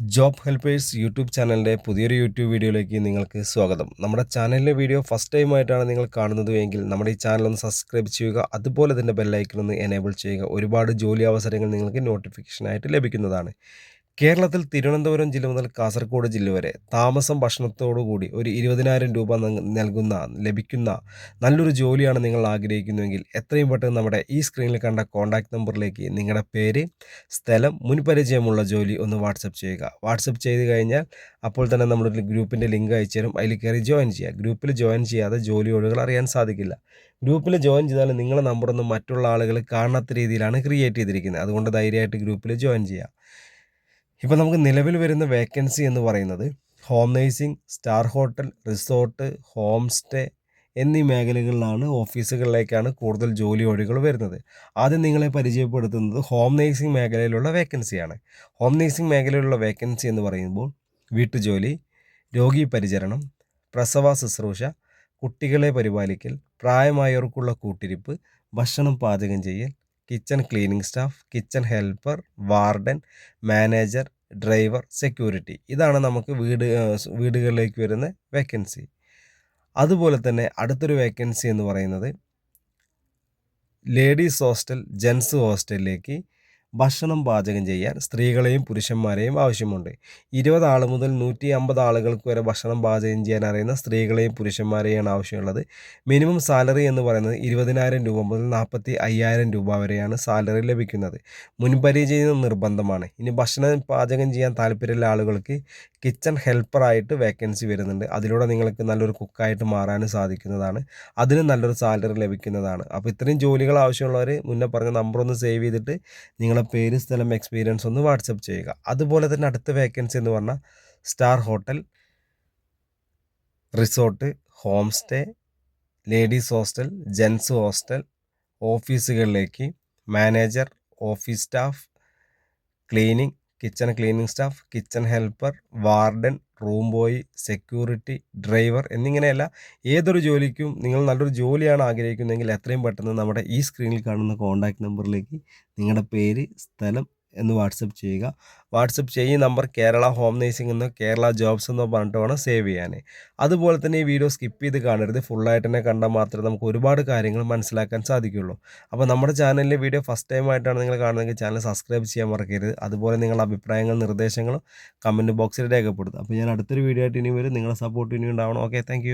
Job helpers YouTube ചാനലിന്റെ പുതിയൊരു YouTube വീഡിയോയിലേക്ക് നിങ്ങൾക്ക് സ്വാഗതം. നമ്മുടെ ചാനലിലെ വീഡിയോ ഫസ്റ്റ് ടൈം ആയിട്ടാണ് നിങ്ങൾ കാണുന്നത് എങ്കിൽ നമ്മുടെ ഈ ചാനൽ ഒന്ന് സബ്സ്ക്രൈബ് ചെയ്യുക അതുപോലെ തന്നെ ബെല്ലൈക്കൺ ഒന്ന് എനേബിൾ ചെയ്യുക. ഒരുപാട് ജോലി അവസരങ്ങൾ നിങ്ങൾക്ക് നോട്ടിഫിക്കേഷനായിട്ട് ലഭിക്കുന്നതാണ്. കേരളത്തിൽ തിരുവനന്തപുരം ജില്ല മുതൽ കാസർഗോഡ് ജില്ല വരെ താമസം ഭക്ഷണത്തോടു കൂടി ഒരു ഇരുപതിനായിരം രൂപ നൽ- നൽകുന്ന ലഭിക്കുന്ന നല്ലൊരു ജോലിയാണ് നിങ്ങൾ ആഗ്രഹിക്കുന്നുവെങ്കിൽ എത്രയും പെട്ടെന്ന് നമ്മുടെ ഈ സ്ക്രീനിൽ കണ്ട കോൺടാക്ട് നമ്പറിലേക്ക് നിങ്ങളുടെ പേര് സ്ഥലം മുൻപരിചയമുള്ള ജോലി ഒന്ന് വാട്സപ്പ് ചെയ്യുക. വാട്സപ്പ് ചെയ്ത് കഴിഞ്ഞാൽ അപ്പോൾ തന്നെ നമ്മുടെ ഗ്രൂപ്പിന്റെ ലിങ്ക് അയച്ചു തരും. അതിൽ കയറി ജോയിൻ ചെയ്യുക. ഗ്രൂപ്പിൽ ജോയിൻ ചെയ്യാതെ ജോലി ഒഴികൾ അറിയാൻ സാധിക്കില്ല. ഗ്രൂപ്പിൽ ജോയിൻ ചെയ്താൽ നിങ്ങളുടെ നമ്പറൊന്നും മറ്റുള്ള ആളുകൾ കാണാത്ത രീതിയിലാണ് ക്രിയേറ്റ് ചെയ്തിരിക്കുന്നത്. അതുകൊണ്ട് ധൈര്യമായിട്ട് ഗ്രൂപ്പിൽ ജോയിൻ ചെയ്യുക. ഇപ്പോൾ നമുക്ക് നിലവിൽ വരുന്ന വേക്കൻസി എന്ന് പറയുന്നത് home nursing star hotel resort home stay എന്നീ മേഖലകളിലാണ് ഓഫീസുകളിലേക്കാണ് കൂടുതൽ ജോലി ഒഴികൾ വരുന്നത്. ആദ്യം നിങ്ങളെ പരിചയപ്പെടുത്തുന്നത് ഹോം നേഴ്സിംഗ് മേഖലയിലുള്ള വേക്കൻസിയാണ് ഹോം നേഴ്സിംഗ് മേഖലയിലുള്ള വേക്കൻസി എന്ന് പറയുമ്പോൾ വീട്ടുജോലി രോഗി പരിചരണം പ്രസവ ശുശ്രൂഷ കുട്ടികളെ പരിപാലിക്കൽ പ്രായമായവർക്കുള്ള കൂട്ടിരിപ്പ് ഭക്ഷണം പാചകം ചെയ്യൽ kitchen cleaning staff kitchen helper warden manager driver security ഇതാണ് നമുക്ക് വീട് വീടുകളിലേക്ക് വരുന്ന വേക്കൻസി അതുപോലെ തന്നെ അടുത്തൊരു വേക്കൻസി എന്ന് പറയുന്നത് ലേഡീസ് ഹോസ്റ്റൽ ജെൻസ് ഹോസ്റ്റലിലേക്ക് ഭക്ഷണം പാചകം ചെയ്യാൻ സ്ത്രീകളെയും പുരുഷന്മാരെയും ആവശ്യമുണ്ട്. ഇരുപത് ആൾ മുതൽ നൂറ്റി അമ്പത് ആളുകൾക്ക് വരെ ഭക്ഷണം പാചകം ചെയ്യാൻ അറിയുന്ന സ്ത്രീകളെയും പുരുഷന്മാരെയാണ് ആവശ്യമുള്ളത്. മിനിമം സാലറി എന്ന് പറയുന്നത് ഇരുപതിനായിരം രൂപ മുതൽ നാൽപ്പത്തി അയ്യായിരം രൂപ വരെയാണ് സാലറി ലഭിക്കുന്നത്. മുൻപരിചയം നിർബന്ധമാണ്. ഇനി ഭക്ഷണം പാചകം ചെയ്യാൻ താല്പര്യമുള്ള ആളുകൾക്ക് കിച്ചൺ ഹെൽപ്പറായിട്ട് വേക്കൻസി വരുന്നുണ്ട്. അതിലൂടെ നിങ്ങൾക്ക് നല്ലൊരു കുക്കായിട്ട് മാറാനും സാധിക്കുന്നതാണ്. അതിന് നല്ലൊരു സാലറി ലഭിക്കുന്നതാണ്. അപ്പോൾ ഇത്രയും ജോലികൾ ആവശ്യമുള്ളവർ മുന്നേ പറഞ്ഞ നമ്പർ ഒന്ന് സേവ് ചെയ്തിട്ട് നിങ്ങളുടെ പേര് സ്ഥലം എക്സ്പീരിയൻസ് ഒന്ന് വാട്സപ്പ് ചെയ്യുക. അതുപോലെ തന്നെ അടുത്ത വേക്കൻസി എന്ന് പറഞ്ഞാൽ star hotel resort home stay ladies hostel gents hostel ഓഫീസുകളിലേക്ക് manager office staff cleaning kitchen cleaning staff kitchen helper warden room boy security driver എന്നിങ്ങനെയല്ല ഏതൊരു ജോലിക്കും നിങ്ങൾ നല്ലൊരു ജോലിയാണ് ആഗ്രഹിക്കുന്നതെങ്കിൽ എത്രയും പെട്ടെന്ന് നമ്മുടെ ഈ സ്ക്രീനിൽ കാണുന്ന കോൺടാക്ട് നമ്പറിലേക്ക് നിങ്ങളുടെ പേര് സ്ഥലം എന്ന് വാട്സപ്പ് ചെയ്യുക. വാട്സപ്പ് ചെയ്യുന്ന നമ്പർ കേരള ഹോം നേഴ്സിംഗ് എന്നോ കേരള ജോബ്സ് എന്നോ പറഞ്ഞിട്ട് വേണം സേവ് ചെയ്യാൻ. അതുപോലെ തന്നെ ഈ വീഡിയോ സ്കിപ്പ് ചെയ്ത് കാണരുത്. ഫുള്ളായിട്ട് തന്നെ കണ്ടാൽ മാത്രമേ നമുക്ക് ഒരുപാട് കാര്യങ്ങൾ മനസ്സിലാക്കാൻ സാധിക്കുള്ളൂ. അപ്പോൾ നമ്മുടെ ചാനലിലെ വീഡിയോ ഫസ്റ്റ് ടൈം ആയിട്ടാണ് നിങ്ങൾ കാണുന്നതെങ്കിൽ ചാനൽ സബ്സ്ക്രൈബ് ചെയ്യാൻ മറക്കരുത്. അതുപോലെ നിങ്ങളുടെ അഭിപ്രായങ്ങളും നിർദ്ദേശങ്ങളും കമന്റ് ബോക്സിൽ രേഖപ്പെടുത്തും അപ്പോൾ ഞാൻ അടുത്തൊരു വീഡിയോ ആയിട്ട് ഇനി വരും. നിങ്ങളുടെ സപ്പോർട്ട് ഇനി ഉണ്ടാവണം. Okay thank